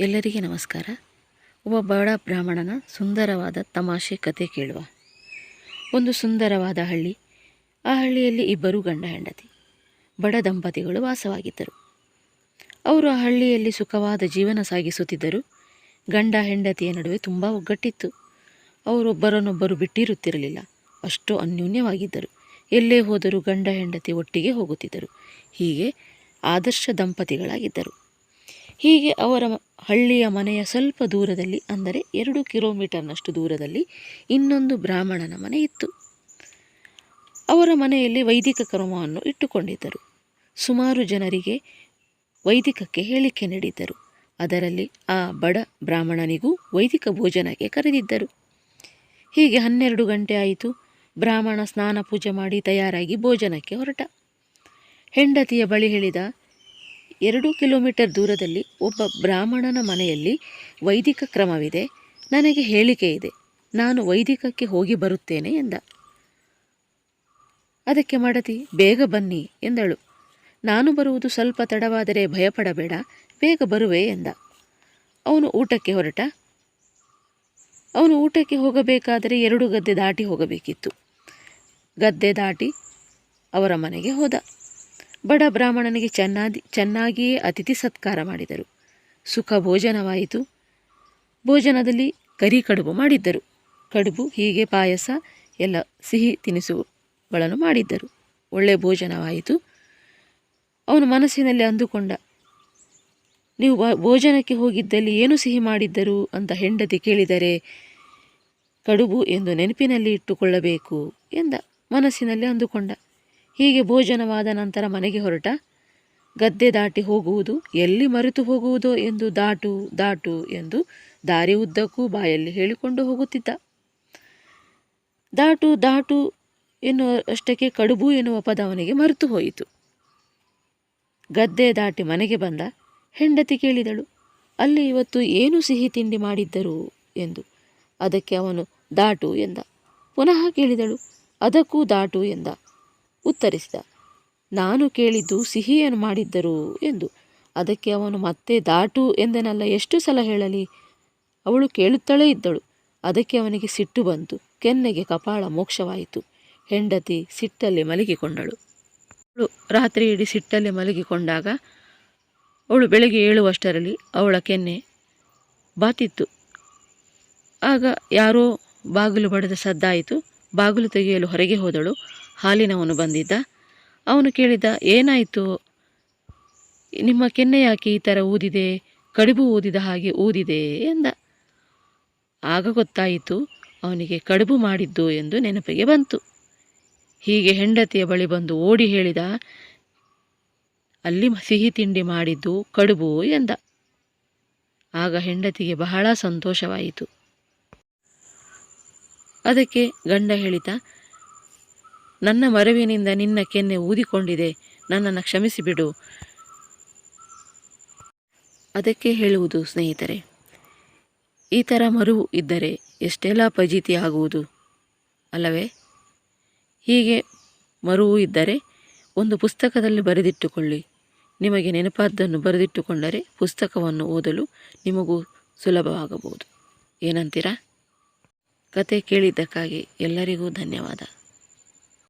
ಎಲ್ಲರಿಗೆ ನಮಸ್ಕಾರ. ಒಬ್ಬ ಬಡ ಬ್ರಾಹ್ಮಣನ ಸುಂದರವಾದ ತಮಾಷೆ ಕತೆ ಕೇಳುವ. ಒಂದು ಸುಂದರವಾದ ಹಳ್ಳಿ. ಆ ಹಳ್ಳಿಯಲ್ಲಿ ಇಬ್ಬರು ಗಂಡ ಹೆಂಡತಿ. ಬಡ ದಂಪತಿಗಳು ವಾಸವಾಗಿದ್ದರು. ಅವರು ಆ ಹಳ್ಳಿಯಲ್ಲಿ ಸುಖವಾದ ಜೀವನ ಸಾಗಿಸುತ್ತಿದ್ದರು. ಗಂಡ ಹೆಂಡತಿಯ ನಡುವೆ ತುಂಬ ಒಗ್ಗಟ್ಟಿತ್ತು. ಅವರೊಬ್ಬರನ್ನೊಬ್ಬರು ಬಿಟ್ಟಿರುತ್ತಿರಲಿಲ್ಲ. ಅಷ್ಟು ಅನ್ಯೋನ್ಯವಾಗಿದ್ದರು. ಎಲ್ಲೇ ಹೋದರೂ ಗಂಡ ಹೆಂಡತಿ ಒಟ್ಟಿಗೆ ಹೋಗುತ್ತಿದ್ದರು. ಹೀಗೆ ಆದರ್ಶ ದಂಪತಿಗಳಾಗಿದ್ದರು. ಹೀಗೆ ಅವರ ಹಳ್ಳಿಯ ಮನೆಯ ಸ್ವಲ್ಪ ದೂರದಲ್ಲಿ, ಅಂದರೆ ಎರಡು ಕಿಲೋಮೀಟರ್ನಷ್ಟು ದೂರದಲ್ಲಿ, ಇನ್ನೊಂದು ಬ್ರಾಹ್ಮಣನ ಮನೆ ಇತ್ತು. ಅವರ ಮನೆಯಲ್ಲಿ ವೈದಿಕ ಕ್ರಮವನ್ನು ಇಟ್ಟುಕೊಂಡಿದ್ದರು. ಸುಮಾರು ಜನರಿಗೆ ವೈದಿಕಕ್ಕೆ ಹೇಳಿಕೆ ನೀಡಿದ್ದರು. ಅದರಲ್ಲಿ ಆ ಬಡ ಬ್ರಾಹ್ಮಣನಿಗೂ ವೈದಿಕ ಭೋಜನಕ್ಕೆ ಕರೆದಿದ್ದರು. ಹೀಗೆ ಹನ್ನೆರಡು ಗಂಟೆ ಆಯಿತು. ಬ್ರಾಹ್ಮಣ ಸ್ನಾನ ಪೂಜೆ ಮಾಡಿ ತಯಾರಾಗಿ ಭೋಜನಕ್ಕೆ ಹೊರಟ. ಹೆಂಡತಿಯ ಬಳಿ ಹೇಳಿದ ಎರಡು ಕಿಲೋಮೀಟರ್ ದೂರದಲ್ಲಿ ಒಬ್ಬ ಬ್ರಾಹ್ಮಣನ ಮನೆಯಲ್ಲಿ ವೈದಿಕ ಕ್ರಮವಿದೆ. ನನಗೆ ಹೇಳಿಕೆ ಇದೆ. ನಾನು ವೈದಿಕಕ್ಕೆ ಹೋಗಿ ಬರುತ್ತೇನೆ ಎಂದ. ಅದಕ್ಕೆ ಮಡತಿ ಬೇಗ ಬನ್ನಿ ಎಂದಳು. ನಾನು ಬರುವುದು ಸ್ವಲ್ಪ ತಡವಾದರೆ ಭಯಪಡಬೇಡ, ಬೇಗ ಬರುವೆ ಎಂದ. ಅವನು ಊಟಕ್ಕೆ ಹೊರಟ. ಅವನು ಊಟಕ್ಕೆ ಹೋಗಬೇಕಾದರೆ ಎರಡು ಗದ್ದೆ ದಾಟಿ ಹೋಗಬೇಕಿತ್ತು. ಗದ್ದೆ ದಾಟಿ ಅವರ ಮನೆಗೆ ಹೋದ. ಬಡ ಬ್ರಾಹ್ಮಣನಿಗೆ ಚೆನ್ನಾಗಿ ಚೆನ್ನಾಗಿಯೇ ಅತಿಥಿ ಸತ್ಕಾರ ಮಾಡಿದರು. ಸುಖ ಭೋಜನವಾಯಿತು. ಭೋಜನದಲ್ಲಿ ಕರಿ ಕಡುಬು ಮಾಡಿದ್ದರು. ಕಡುಬು, ಹೀಗೆ ಪಾಯಸ, ಎಲ್ಲ ಸಿಹಿ ತಿನಿಸುಗಳನ್ನು ಮಾಡಿದ್ದರು. ಒಳ್ಳೆ ಭೋಜನವಾಯಿತು. ಅವನು ಮನಸ್ಸಿನಲ್ಲಿ ಅಂದುಕೊಂಡ, ನೀವು ಭೋಜನಕ್ಕೆ ಹೋಗಿದ್ದಲ್ಲಿ ಏನು ಸಿಹಿ ಮಾಡಿದ್ದರು? ಅಂತ ಹೆಂಡತಿ ಕೇಳಿದರೆ, ಕಡುಬು ಎಂದು ನೆನಪಿನಲ್ಲಿ ಇಟ್ಟುಕೊಳ್ಳಬೇಕು ಎಂದ ಮನಸ್ಸಿನಲ್ಲಿ ಅಂದುಕೊಂಡ. ಹೀಗೆ ಭೋಜನವಾದ ನಂತರ ಮನೆಗೆ ಹೊರಟ. ಗದ್ದೆ ದಾಟಿ ಹೋಗುವುದು ಎಲ್ಲಿ ಮರೆತು ಹೋಗುವುದೋ ಎಂದು ದಾಟು ದಾಟು ಎಂದು ದಾರಿ ಉದ್ದಕ್ಕೂ ಬಾಯಲ್ಲಿ ಹೇಳಿಕೊಂಡು ಹೋಗುತ್ತಿದ್ದ. ದಾಟು ದಾಟು ಎನ್ನುವ ಅಷ್ಟಕ್ಕೆ ಕಡುಬು ಎನ್ನುವ ಪದ ಅವನಿಗೆ ಮರೆತು ಹೋಯಿತು. ಗದ್ದೆ ದಾಟಿ ಮನೆಗೆ ಬಂದ ಹೆಂಡತಿ ಕೇಳಿದಳು, ಅಲ್ಲಿ ಇವತ್ತು ಏನು ಸಿಹಿ ತಿಂಡಿ ಮಾಡಿದ್ದರು ಎಂದು. ಅದಕ್ಕೆ ಅವನು ದಾಟು ಎಂದ. ಪುನಃ ಕೇಳಿದಳು, ಅದಕ್ಕೂ ದಾಟು ಎಂದ. ಉತ್ತರಿಸಿದ, ನಾನು ಕೇಳಿದ್ದು ಸಿಹಿಯನ್ನು ಮಾಡಿದ್ದರು ಎಂದು. ಅದಕ್ಕೆ ಅವನು ಮತ್ತೆ ದಾಟು ಎಂದನಲ್ಲ, ಎಷ್ಟು ಸಲ ಹೇಳಲಿ? ಅವಳು ಕೇಳುತ್ತಲೇ ಇದ್ದಳು. ಅದಕ್ಕೆ ಅವನಿಗೆ ಸಿಟ್ಟು ಬಂತು. ಕೆನ್ನೆಗೆ ಕಪಾಳ ಮೋಕ್ಷವಾಯಿತು. ಹೆಂಡತಿ ಸಿಟ್ಟಲ್ಲಿ ಮಲಗಿಕೊಂಡಳು. ಅವಳು ರಾತ್ರಿ ಇಡೀ ಸಿಟ್ಟಲ್ಲಿ ಮಲಗಿಕೊಂಡಾಗ, ಅವಳು ಬೆಳಗ್ಗೆ ಏಳುವಷ್ಟರಲ್ಲಿ ಅವಳ ಕೆನ್ನೆ ಬಾತಿತ್ತು. ಆಗ ಯಾರೋ ಬಾಗಿಲು ಬಡಿದ ಸದ್ದಾಯಿತು. ಬಾಗಿಲು ತೆಗೆಯಲು ಹೊರಗೆ ಹೋದಳು. ಹಾಲಿನವನು ಬಂದಿದ್ದ. ಅವನು ಕೇಳಿದ, ಏನಾಯಿತು? ನಿಮ್ಮ ಕೆನ್ನೆ ಯಾಕೆ ಈ ಥರ ಊದಿದೆ? ಕಡುಬು ಊದಿದ ಹಾಗೆ ಊದಿದೆ ಎಂದ. ಆಗ ಗೊತ್ತಾಯಿತು, ಅವನಿಗೆ ಕಡುಬು ಮಾಡಿದ್ದು ಎಂದು ನೆನಪಿಗೆ ಬಂತು. ಹೀಗೆ ಹೆಂಡತಿಯ ಬಳಿ ಬಂದು ಓಡಿ ಹೇಳಿದ, ಅಲ್ಲಿ ಸಿಹಿ ತಿಂಡಿ ಮಾಡಿದ್ದು ಕಡುಬು ಎಂದ. ಆಗ ಹೆಂಡತಿಗೆ ಬಹಳ ಸಂತೋಷವಾಯಿತು. ಅದಕ್ಕೆ ಗಂಡ ಹೇಳಿದ ನನ್ನ ಮರವಿನಿಂದ ನಿನ್ನ ಕೆನ್ನೆ ಊದಿಕೊಂಡಿದೆ. ನನ್ನನ್ನು ಕ್ಷಮಿಸಿಬಿಡು. ಅದಕ್ಕೆ ಹೇಳುವುದು ಸ್ನೇಹಿತರೆ, ಈ ಥರ ಮರುವು ಇದ್ದರೆ ಎಷ್ಟೆಲ್ಲ ಪಜೀತಿ ಆಗುವುದು? ಅಲ್ಲವೇ? ಹೀಗೆ ಮರುವು ಇದ್ದರೆ ಒಂದು ಪುಸ್ತಕದಲ್ಲಿ ಬರೆದಿಟ್ಟುಕೊಳ್ಳಿ. ನಿಮಗೆ ನೆನಪಾದ್ದನ್ನು ಬರೆದಿಟ್ಟುಕೊಂಡರೆ ಪುಸ್ತಕವನ್ನು ಓದಲು ನಿಮಗೂ ಸುಲಭವಾಗಬಹುದು. ಏನಂತೀರಾ? ಕತೆ ಕೇಳಿದ್ದಕ್ಕಾಗಿ ಎಲ್ಲರಿಗೂ ಧನ್ಯವಾದ.